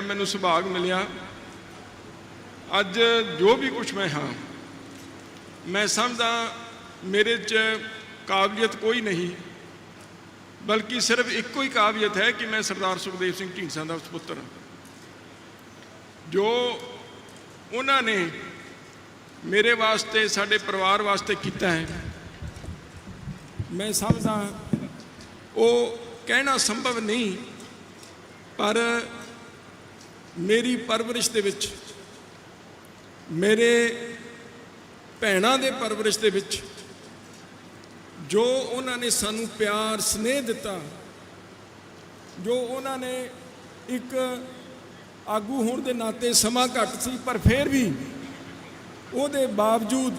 ਮੈਨੂੰ ਸੁਭਾਗ ਮਿਲਿਆ। ਅੱਜ ਜੋ ਵੀ ਕੁਝ ਮੈਂ ਹਾਂ, ਮੈਂ ਸਮਝਦਾ ਮੇਰੇ 'ਚ ਕਾਬਲੀਅਤ ਕੋਈ ਨਹੀਂ, ਬਲਕਿ ਸਿਰਫ ਇੱਕੋ ਹੀ ਕਾਬਲੀਅਤ ਹੈ ਕਿ ਮੈਂ ਸਰਦਾਰ ਸੁਖਦੇਵ ਸਿੰਘ ਢੀਂਡਸਾ ਦਾ ਸੁਪੁੱਤਰ ਹਾਂ। ਜੋ ਉਹਨਾਂ ਨੇ ਮੇਰੇ ਵਾਸਤੇ, ਸਾਡੇ ਪਰਿਵਾਰ ਵਾਸਤੇ ਕੀਤਾ ਹੈ, ਮੈਂ ਸਮਝਦਾ ਉਹ ਕਹਿਣਾ ਸੰਭਵ ਨਹੀਂ, ਪਰ ਮੇਰੀ ਪਰਵਰਿਸ਼ ਦੇ ਵਿੱਚ, ਮੇਰੇ ਭੈਣਾਂ ਦੇ ਪਰਵਰਿਸ਼ ਦੇ ਵਿੱਚ, ਜੋ ਉਹਨਾਂ ਨੇ ਸਾਨੂੰ ਪਿਆਰ, ਸਨੇਹ ਦਿੱਤਾ, ਜੋ ਉਹਨਾਂ ਨੇ ਇੱਕ ਆਗੂ ਹੋਣ ਦੇ ਨਾਤੇ ਸਮਾਂ ਘੱਟ ਸੀ, ਪਰ ਫਿਰ ਵੀ ਉਹਦੇ ਬਾਵਜੂਦ,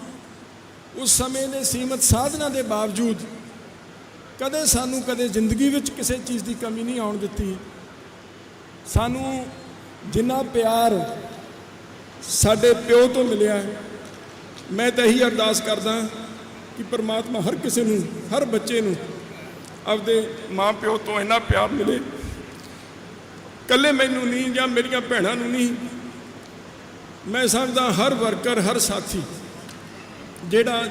ਉਸ ਸਮੇਂ ਦੇ ਸੀਮਤ ਸਾਧਨਾਂ ਦੇ ਬਾਵਜੂਦ ਕਦੇ ਸਾਨੂੰ ਕਦੇ ਜ਼ਿੰਦਗੀ ਵਿੱਚ ਕਿਸੇ ਚੀਜ਼ ਦੀ ਕਮੀ ਨਹੀਂ ਆਉਣ ਦਿੱਤੀ। ਸਾਨੂੰ ਜਿੰਨਾ ਪਿਆਰ ਸਾਡੇ ਪਿਓ ਤੋਂ ਮਿਲਿਆ ਮੈਂ ਤਾਂ ਇਹੀ ਅਰਦਾਸ ਕਰਦਾ ਕਿ ਪ੍ਰਮਾਤਮਾ ਹਰ ਕਿਸੇ ਨੂੰ, ਹਰ ਬੱਚੇ ਨੂੰ ਆਪਦੇ ਮਾਂ ਪਿਓ ਤੋਂ ਇੰਨਾ ਪਿਆਰ ਮਿਲੇ। ਕੱਲੇ ਮੈਨੂੰ ਨਹੀਂ ਜਾਂ ਮੇਰੀਆਂ ਭੈਣਾਂ ਨੂੰ ਨਹੀਂ, ਮੈਂ ਸਮਝਦਾ ਹਰ ਵਰਕਰ, ਹਰ ਸਾਥੀ ਜਿਹੜਾ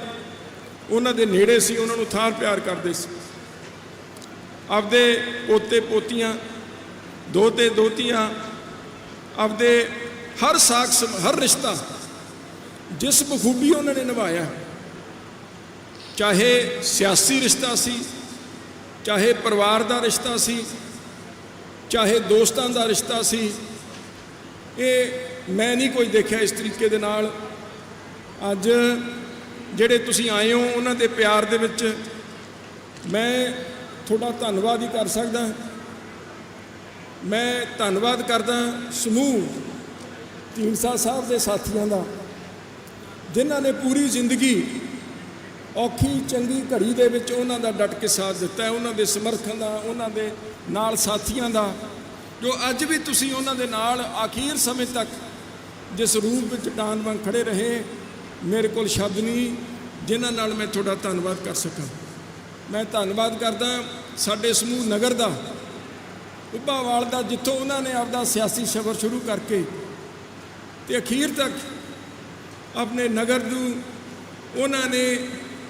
ਉਹਨਾਂ ਦੇ ਨੇੜੇ ਸੀ, ਉਹਨਾਂ ਨੂੰ ਥਾਰ ਪਿਆਰ ਕਰਦੇ ਸੀ। ਆਪਦੇ ਪੋਤੇ ਪੋਤੀਆਂ ਦੋਤੇ ਦੋਤੀਆਂ ਆਪਦੇ ਹਰ ਸਾਖ ਹਰ ਰਿਸ਼ਤਾ ਜਿਸ ਬਖੂਬੀ ਉਹਨਾਂ ਨੇ ਨਿਭਾਇਆ, ਚਾਹੇ ਸਿਆਸੀ ਰਿਸ਼ਤਾ ਸੀ, ਚਾਹੇ ਪਰਿਵਾਰ ਦਾ ਰਿਸ਼ਤਾ ਸੀ, ਚਾਹੇ ਦੋਸਤਾਂ ਦਾ ਰਿਸ਼ਤਾ ਸੀ, ਇਹ ਮੈਂ ਨਹੀਂ ਕੋਈ ਦੇਖਿਆ ਇਸ ਤਰੀਕੇ ਦੇ ਨਾਲ। ਅੱਜ ਜਿਹੜੇ ਤੁਸੀਂ ਆਏ ਹੋ ਉਹਨਾਂ ਦੇ ਪਿਆਰ ਦੇ ਵਿੱਚ ਮੈਂ ਤੁਹਾਡਾ ਧੰਨਵਾਦ ਹੀ ਕਰ ਸਕਦਾ। ਮੈਂ ਧੰਨਵਾਦ ਕਰਦਾ ਸਮੂਹ ਢੀਂਡਸਾ ਸਾਹਿਬ ਦੇ ਸਾਥੀਆਂ ਦਾ, ਜਿਨ੍ਹਾਂ ਨੇ ਪੂਰੀ ਜ਼ਿੰਦਗੀ ਔਖੀ, ਚੰਗੀ ਘੜੀ ਦੇ ਵਿੱਚ ਉਹਨਾਂ ਦਾ ਡਟ ਕੇ ਸਾਥ ਦਿੱਤਾ ਉਹਨਾਂ ਦੇ ਸਮਰਥਨ ਦਾ, ਉਹਨਾਂ ਦੇ ਨਾਲ ਸਾਥੀਆਂ ਦਾ, ਜੋ ਅੱਜ ਵੀ ਤੁਸੀਂ ਉਹਨਾਂ ਦੇ ਨਾਲ ਆਖੀਰ ਸਮੇਂ ਤੱਕ ਜਿਸ ਰੂਪ ਵਿੱਚ ਟਾਨ ਵਾਂਗ ਖੜੇ ਰਹੇ, ਮੇਰੇ ਕੋਲ ਸ਼ਬਦ ਨਹੀਂ, ਜਿਨ੍ਹਾਂ ਨਾਲ ਮੈਂ ਤੁਹਾਡਾ ਧੰਨਵਾਦ ਕਰ ਸਕਾਂ। ਮੈਂ ਧੰਨਵਾਦ ਕਰਦਾ ਸਾਡੇ ਸਮੂਹ ਨਗਰ ਦਾ ਉੱਭਾਵਾਲ ਦਾ ਜਿੱਥੋਂ ਉਹਨਾਂ ਨੇ ਆਪਦਾ ਸਿਆਸੀ ਸਫ਼ਰ ਸ਼ੁਰੂ ਕਰਕੇ ਤੇ ਅਖੀਰ ਤੱਕ ਆਪਣੇ ਨਗਰ ਨੂੰ ਉਹਨਾਂ ਨੇ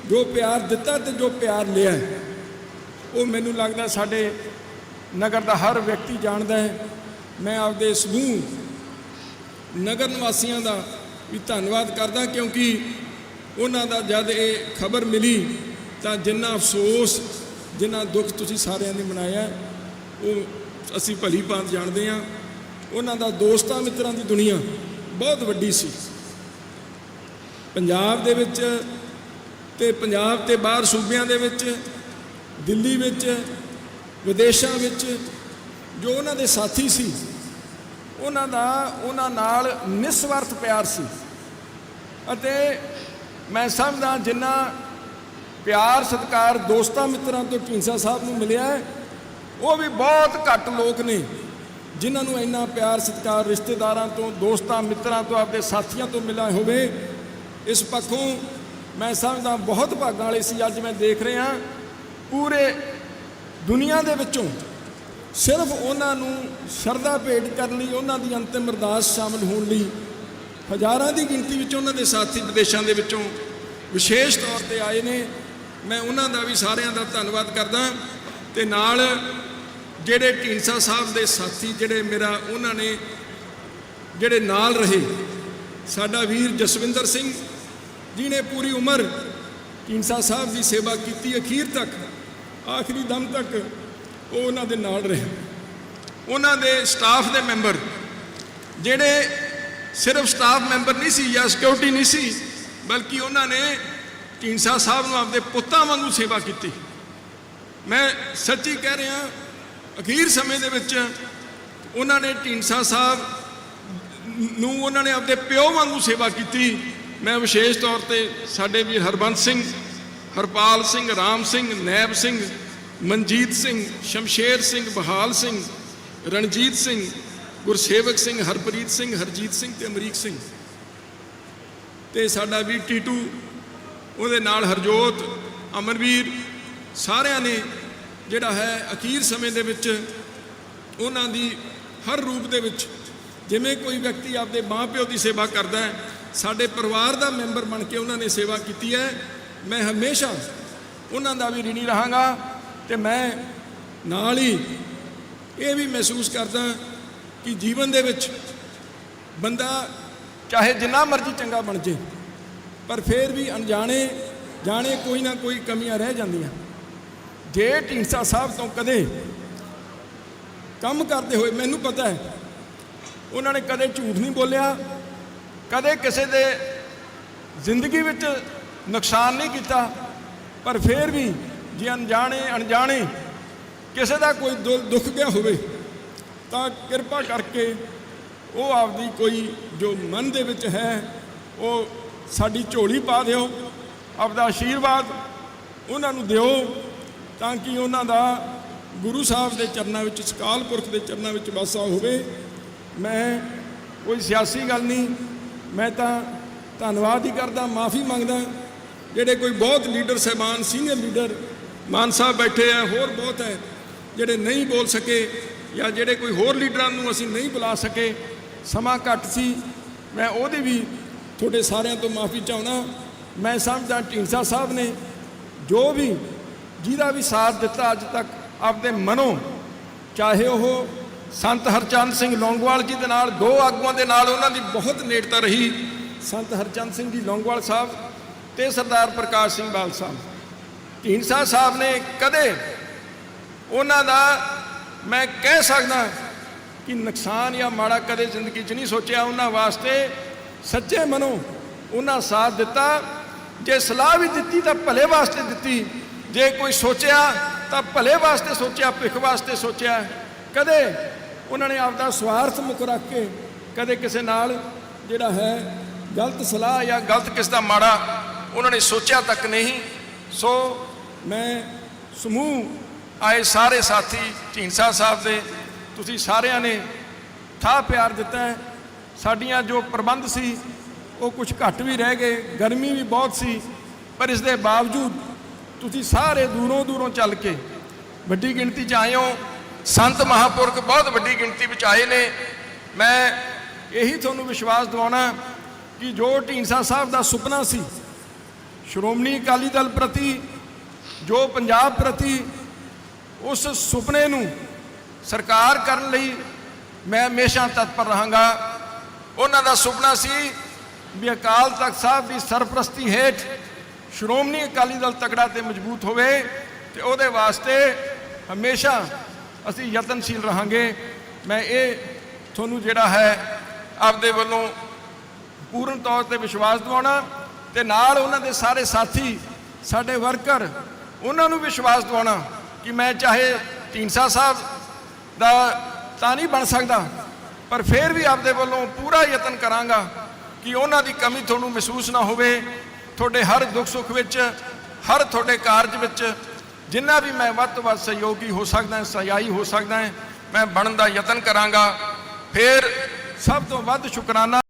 ਜੋ ਪਿਆਰ ਦਿੱਤਾ ਤੇ ਜੋ ਪਿਆਰ ਲਿਆ ਉਹ ਮੈਨੂੰ ਲੱਗਦਾ ਸਾਡੇ ਨਗਰ ਦਾ ਹਰ ਵਿਅਕਤੀ ਜਾਣਦਾ ਹੈ। ਮੈਂ ਆਪਦੇ ਸਮੂਹ ਨਗਰ ਨਿਵਾਸੀਆਂ ਦਾ ਵੀ ਧੰਨਵਾਦ ਕਰਦਾ ਕਿਉਂਕਿ ਉਹਨਾਂ ਦਾ ਜਦ ਇਹ ਖਬਰ ਮਿਲੀ ਤਾਂ ਜਿੰਨਾ ਅਫਸੋਸ, ਜਿੰਨਾ ਦੁੱਖ ਤੁਸੀਂ ਸਾਰਿਆਂ ਨੇ ਮਨਾਇਆ, ਉਹ ਅਸੀਂ ਭਲੀ ਭਾਂਤ ਜਾਣਦੇ ਹਾਂ। ਉਹਨਾਂ ਦਾ ਦੋਸਤਾਂ ਮਿੱਤਰਾਂ ਦੀ ਦੁਨੀਆ ਬਹੁਤ ਵੱਡੀ ਸੀ। ਪੰਜਾਬ ਦੇ ਵਿੱਚ ਤੇ ਪੰਜਾਬ ਤੇ ਬਾਹਰ ਸੂਬਿਆਂ ਦੇ ਵਿੱਚ ਦਿੱਲੀ ਵਿੱਚ ਵਿਦੇਸ਼ਾਂ ਵਿੱਚ ਜੋ ਉਹਨਾਂ ਦੇ ਸਾਥੀ ਸੀ ਉਹਨਾਂ ਦਾ ਉਹਨਾਂ ਨਾਲ ਨਿਸਵਾਰਥ ਪਿਆਰ ਸੀ। ਅਤੇ ਮੈਂ ਸਮਝਦਾ ਜਿੰਨਾ ਪਿਆਰ ਸਤਿਕਾਰ ਦੋਸਤਾਂ ਮਿੱਤਰਾਂ ਤੋਂ ਢੀਂਡਸਾ ਸਾਹਿਬ ਨੂੰ ਮਿਲਿਆ ਹੈ, ਉਹ ਵੀ ਬਹੁਤ ਘੱਟ ਲੋਕ ਨੇ, ਜਿਨ੍ਹਾਂ ਨੂੰ ਇੰਨਾ ਪਿਆਰ, ਸਤਿਕਾਰ, ਰਿਸ਼ਤੇਦਾਰਾਂ ਤੋਂ, ਦੋਸਤਾਂ, ਮਿੱਤਰਾਂ ਤੋਂ ਆਪਣੇ ਸਾਥੀਆਂ ਤੋਂ ਮਿਲਿਆ ਹੋਵੇ, ਇਸ ਪੱਖੋਂ ਮੈਂ ਸਮਝਦਾ ਬਹੁਤ ਭਾਗਾਂ ਵਾਲੇ ਸੀ, ਅੱਜ ਮੈਂ ਦੇਖ ਰਿਹਾ ਪੂਰੇ ਦੁਨੀਆ ਦੇ ਵਿੱਚੋਂ ਸਿਰਫ ਉਹਨਾਂ ਨੂੰ ਸ਼ਰਧਾ ਭੇਟ ਕਰਨ ਲਈ, ਉਹਨਾਂ ਦੀ ਅੰਤਿਮ ਅਰਦਾਸ ਸ਼ਾਮਲ ਹੋਣ ਲਈ, ਹਜ਼ਾਰਾਂ ਦੀ ਗਿਣਤੀ ਵਿੱਚ ਉਹਨਾਂ ਦੇ ਸਾਥੀ ਵਿਦੇਸ਼ਾਂ ਦੇ ਵਿੱਚੋਂ ਵਿਸ਼ੇਸ਼ ਤੌਰ ਤੇ ਆਏ ਨੇ। ਮੈਂ ਉਹਨਾਂ ਦਾ ਵੀ ਸਾਰਿਆਂ ਦਾ ਧੰਨਵਾਦ ਕਰਦਾ ਤੇ ਨਾਲ ਜਿਹੜੇ ਢੀਂਡਸਾ ਸਾਹਿਬ ਦੇ ਸਾਥੀ ਜਿਹੜੇ ਮੇਰਾ, ਉਹਨਾਂ ਨੇ ਜਿਹੜੇ ਨਾਲ ਰਹੇ, ਸਾਡਾ ਵੀਰ ਜਸਵਿੰਦਰ ਸਿੰਘ ਜਿਨੇ ਪੂਰੀ ਉਮਰ ਢੀਂਡਸਾ ਸਾਹਿਬ ਦੀ ਸੇਵਾ ਕੀਤੀ, ਅਖੀਰ ਤੱਕ, ਆਖਰੀ ਦਮ ਤੱਕ ਉਹ ਉਹਨਾਂ ਦੇ ਨਾਲ ਰਹੇ। ਉਹਨਾਂ ਦੇ ਸਟਾਫ ਦੇ ਮੈਂਬਰ ਜਿਹੜੇ ਸਿਰਫ ਸਟਾਫ ਮੈਂਬਰ ਨਹੀਂ ਸੀ ਜਾਂ ਸਿਕਿਉਰਿਟੀ ਨਹੀਂ ਸੀ, ਬਲਕਿ ਉਹਨਾਂ ਨੇ ਢੀਂਡਸਾ ਸਾਹਿਬ ਨੂੰ ਆਪਦੇ ਪੁੱਤਾਂ ਵਾਂਗੂ ਸੇਵਾ ਕੀਤੀ। ਮੈਂ ਸੱਚੀ ਕਹਿ ਰਿਹਾ ਅਖੀਰ ਸਮੇਂ ਦੇ ਵਿੱਚ ਉਹਨਾਂ ਨੇ ਢੀਂਡਸਾ ਸਾਹਿਬ ਨੂੰ ਉਹਨਾਂ ਨੇ ਆਪਦੇ ਪਿਓ ਵਾਂਗੂ ਸੇਵਾ ਕੀਤੀ। ਮੈਂ ਵਿਸ਼ੇਸ਼ ਤੌਰ ਤੇ ਸਾਡੇ ਵੀ ਹਰਬੰਸ ਸਿੰਘ, ਹਰਪਾਲ ਸਿੰਘ, ਰਾਮ ਸਿੰਘ, ਨੈਬ ਸਿੰਘ, ਮਨਜੀਤ ਸਿੰਘ, ਸ਼ਮਸ਼ੇਰ ਸਿੰਘ, ਬਹਾਲ ਸਿੰਘ, ਰਣਜੀਤ ਸਿੰਘ, ਗੁਰਸੇਵਕ ਸਿੰਘ, ਹਰਪ੍ਰੀਤ ਸਿੰਘ, ਹਰਜੀਤ ਸਿੰਘ ਤੇ ਅਮਰੀਕ ਸਿੰਘ। ਤੇ ਸਾਡਾ ਵੀ ਟੀਟੂ, ਉਹਦੇ ਨਾਲ ਹਰਜੋਤ ਅਮਰਵੀਰ ਸਾਰਿਆਂ ਨੇ ਜਿਹੜਾ ਹੈ ਅਖੀਰ ਸਮੇਂ ਦੇ ਵਿੱਚ ਉਹਨਾਂ ਦੀ ਹਰ ਰੂਪ ਦੇ ਵਿੱਚ ਜਿਵੇਂ ਕੋਈ ਵਿਅਕਤੀ ਆਪਦੇ ਮਾਂ-ਪਿਓ ਦੀ ਸੇਵਾ ਕਰਦਾ ਹੈ, ਸਾਡੇ ਪਰਿਵਾਰ ਦਾ ਮੈਂਬਰ ਬਣ ਕੇ ਉਹਨਾਂ ਨੇ ਸੇਵਾ ਕੀਤੀ ਹੈ, ਮੈਂ ਹਮੇਸ਼ਾ ਉਹਨਾਂ ਦਾ ਵੀ ਰਿਣੀ ਰਹਾਂਗਾ ਤੇ ਮੈਂ ਨਾਲ ਹੀ ਇਹ ਵੀ ਮਹਿਸੂਸ ਕਰਦਾ ਕਿ ਜੀਵਨ ਦੇ ਵਿੱਚ ਬੰਦਾ ਚਾਹੇ ਜਿੰਨਾ ਮਰਜ਼ੀ ਚੰਗਾ ਬਣ ਜੇ, ਪਰ ਫਿਰ ਵੀ ਅਣਜਾਣੇ ਜਾਣੇ ਕੋਈ ਨਾ ਕੋਈ ਕਮੀਆਂ ਰਹਿ ਜਾਂਦੀਆਂ। ਜੇ ਢੀਂਸਾ ਸਾਹਿਬ ਤੋਂ ਕਦੇ ਕੰਮ ਕਰਦੇ ਹੋਏ, ਮੈਨੂੰ ਪਤਾ ਹੈ, ਉਹਨਾਂ ਨੇ ਕਦੇ ਝੂਠ ਨਹੀਂ ਬੋਲਿਆ, ਕਦੇ ਕਿਸੇ ਦੇ ਜ਼ਿੰਦਗੀ ਵਿੱਚ ਨੁਕਸਾਨ ਨਹੀਂ ਕੀਤਾ, ਪਰ ਫਿਰ ਵੀ ਜੇ ਅਣਜਾਣੇ ਅਣਜਾਣੇ ਕਿਸੇ ਦਾ ਕੋਈ ਦੁ- ਦੁੱਖ ਗਿਆ ਹੋਵੇ, ਤਾਂ ਕਿਰਪਾ ਕਰਕੇ ਉਹ ਆਪਦੀ ਕੋਈ ਜੋ ਮਨ ਦੇ ਵਿੱਚ ਹੈ, ਉਹ ਸਾਡੀ ਝੋਲੀ ਪਾ ਦਿਓ, ਆਪਦਾ ਆਸ਼ੀਰਵਾਦ ਉਹਨਾਂ ਨੂੰ ਦਿਓ। ਤਾਂ ਕਿ ਉਹਨਾਂ ਦਾ ਗੁਰੂ ਸਾਹਿਬ ਦੇ ਚਰਨਾਂ ਵਿੱਚ, ਸਕਾਲ ਪੁਰਖ ਦੇ ਚਰਨਾਂ ਵਿੱਚ ਵਾਸਾ ਹੋਵੇ। ਮੈਂ ਕੋਈ ਸਿਆਸੀ ਗੱਲ ਨਹੀਂ, ਮੈਂ ਤਾਂ ਧੰਨਵਾਦ ਹੀ ਕਰਦਾ, ਮਾਫੀ ਮੰਗਦਾ, ਜਿਹੜੇ ਕੋਈ ਬਹੁਤ ਲੀਡਰ, ਸਹਿਬਾਨ, ਸੀਨੀਅਰ ਲੀਡਰ, ਮਾਨ ਸਾਹਿਬ ਬੈਠੇ ਆ, ਹੋਰ ਬਹੁਤ ਹੈ, ਜਿਹੜੇ ਨਹੀਂ ਬੋਲ ਸਕੇ ਜਾਂ ਜਿਹੜੇ ਕੋਈ ਹੋਰ ਲੀਡਰਾਂ ਨੂੰ ਅਸੀਂ ਨਹੀਂ ਬੁਲਾ ਸਕੇ, ਸਮਾਂ ਘੱਟ ਸੀ। ਮੈਂ ਉਹਦੇ ਵੀ ਤੁਹਾਡੇ ਸਾਰਿਆਂ ਤੋਂ ਮਾਫੀ ਚਾਹੁੰਦਾ। ਮੈਂ ਸਮਝਦਾ ਢੀਂਸਾ ਸਾਹਿਬ ਨੇ ਜੋ ਵੀ ਜਿਹਦਾ ਵੀ ਸਾਥ ਦਿੱਤਾ ਅੱਜ ਤੱਕ ਆਪਦੇ ਮਨੋਂ, ਚਾਹੇ ਉਹ ਸੰਤ ਹਰਚੰਦ ਸਿੰਘ ਲੌਂਗਵਾਲ ਜੀ ਦੇ ਨਾਲ, ਦੋ ਆਗੂਆਂ ਦੇ ਨਾਲ ਉਹਨਾਂ ਦੀ ਬਹੁਤ ਨੇੜਤਾ ਰਹੀ, ਸੰਤ ਹਰਚੰਦ ਸਿੰਘ ਜੀ ਲੌਂਗਵਾਲ ਸਾਹਿਬ ਤੇ ਸਰਦਾਰ ਪ੍ਰਕਾਸ਼ ਸਿੰਘ ਬਾਲ ਸਾਹਿਬ। ਢੀਂਡਸਾ ਸਾਹਿਬ ਨੇ ਕਦੇ ਉਹਨਾਂ ਦਾ ਮੈਂ ਕਹਿ ਸਕਦਾ ਕਿ ਨੁਕਸਾਨ ਜਾਂ ਮਾੜਾ ਕਦੇ ਜ਼ਿੰਦਗੀ 'ਚ ਨਹੀਂ ਸੋਚਿਆ। ਉਹਨਾਂ ਵਾਸਤੇ ਸੱਚੇ ਮਨੋਂ ਉਹਨਾਂ ਸਾਥ ਦਿੱਤਾ। ਜੇ ਸਲਾਹ ਵੀ ਦਿੱਤੀ ਤਾਂ ਭਲੇ ਵਾਸਤੇ ਦਿੱਤੀ। ਜੇ ਕੋਈ ਸੋਚਿਆ ਤਾਂ ਭਲੇ ਵਾਸਤੇ ਸੋਚਿਆ ਭਿੱਖ ਵਾਸਤੇ ਸੋਚਿਆ। ਕਦੇ ਉਹਨਾਂ ਨੇ ਆਪਦਾ ਸਵਾਰਥ ਮੁੱਖ ਰੱਖ ਕੇ ਕਦੇ ਕਿਸੇ ਨਾਲ ਜਿਹੜਾ ਹੈ ਗਲਤ ਸਲਾਹ ਜਾਂ ਗਲਤ ਕਿਸ ਦਾ ਮਾੜਾ ਉਹਨਾਂ ਨੇ ਸੋਚਿਆ ਤੱਕ ਨਹੀਂ। ਸੋ ਮੈਂ ਸਮੂਹ ਆਏ ਸਾਰੇ ਸਾਥੀ ਢੀਂਡਸਾ ਸਾਹਿਬ ਦੇ, ਤੁਸੀਂ ਸਾਰਿਆਂ ਨੇ ਥਾਂ ਪਿਆਰ ਦਿੱਤਾ ਹੈ। ਸਾਡੀਆਂ ਜੋ ਪ੍ਰਬੰਧ ਸੀ, ਉਹ ਕੁਝ ਘੱਟ ਵੀ ਰਹਿ ਗਏ, ਗਰਮੀ ਵੀ ਬਹੁਤ ਸੀ, ਪਰ ਇਸ ਦੇ ਬਾਵਜੂਦ ਤੁਸੀਂ ਸਾਰੇ ਦੂਰੋਂ ਦੂਰੋਂ ਚੱਲ ਕੇ ਵੱਡੀ ਗਿਣਤੀ 'ਚ ਆਏ ਹੋ। ਸੰਤ ਮਹਾਪੁਰਖ ਬਹੁਤ ਵੱਡੀ ਗਿਣਤੀ ਵਿੱਚ ਆਏ ਨੇ। ਮੈਂ ਇਹੀ ਤੁਹਾਨੂੰ ਵਿਸ਼ਵਾਸ ਦਿਵਾਉਣਾ ਕਿ ਜੋ ਢੀਂਡਸਾ ਸਾਹਿਬ ਦਾ ਸੁਪਨਾ ਸੀ, ਸ਼੍ਰੋਮਣੀ ਅਕਾਲੀ ਦਲ ਪ੍ਰਤੀ, ਜੋ ਪੰਜਾਬ ਪ੍ਰਤੀ ਉਸ ਸੁਪਨੇ ਨੂੰ ਸਰਕਾਰ ਕਰਨ ਲਈ ਮੈਂ ਹਮੇਸ਼ਾ ਤਤਪਰ ਰਹਾਂਗਾ। ਉਹਨਾਂ ਦਾ ਸੁਪਨਾ ਸੀ ਵੀ ਅਕਾਲ ਤਖਤ ਸਾਹਿਬ ਦੀ ਸਰਪ੍ਰਸਤੀ ਹੇਠ ਸ਼੍ਰੋਮਣੀ ਅਕਾਲੀ ਦਲ ਤਕੜਾ ਤੇ ਮਜ਼ਬੂਤ ਹੋਵੇ ਤੇ ਉਹਦੇ ਵਾਸਤੇ ਹਮੇਸ਼ਾ ਅਸੀਂ ਯਤਨਸ਼ੀਲ ਰਹਾਂਗੇ। ਮੈਂ ਇਹ ਤੁਹਾਨੂੰ ਜਿਹੜਾ ਹੈ ਆਪਦੇ ਵੱਲੋਂ ਪੂਰਨ ਤੌਰ ਤੇ ਵਿਸ਼ਵਾਸ ਦਿਵਾਉਣਾ ਤੇ ਨਾਲ ਉਹਨਾਂ ਦੇ ਸਾਰੇ ਸਾਥੀ, ਸਾਡੇ ਵਰਕਰ, ਉਹਨਾਂ ਨੂੰ ਵਿਸ਼ਵਾਸ ਦਿਵਾਉਣਾ ਕਿ ਮੈਂ ਚਾਹੇ ਢੀਂਡਸਾ ਸਾਹਿਬ ਦਾ ਤਾਂ ਨਹੀਂ ਬਣ ਸਕਦਾ, ਪਰ ਫਿਰ ਵੀ ਆਪਦੇ ਵੱਲੋਂ ਪੂਰਾ ਯਤਨ ਕਰਾਂਗਾ ਕਿ ਉਹਨਾਂ ਦੀ ਕਮੀ ਤੁਹਾਨੂੰ ਮਹਿਸੂਸ ਨਾ ਹੋਵੇ। ਤੁਹਾਡੇ ਹਰ ਦੁੱਖ ਸੁੱਖ ਵਿੱਚ, ਹਰ ਤੁਹਾਡੇ ਕਾਰਜ ਵਿੱਚ ਜਿੰਨਾ ਵੀ ਮੈਂ ਵੱਧ ਤੋਂ ਵੱਧ ਸਹਿਯੋਗੀ ਹੋ ਸਕਦਾ, ਸਹਾਈ ਹੋ ਸਕਦਾ, ਮੈਂ ਬਣਨ ਦਾ ਯਤਨ ਕਰਾਂਗਾ। ਫਿਰ ਸਭ ਤੋਂ ਵੱਧ ਸ਼ੁਕਰਾਨਾ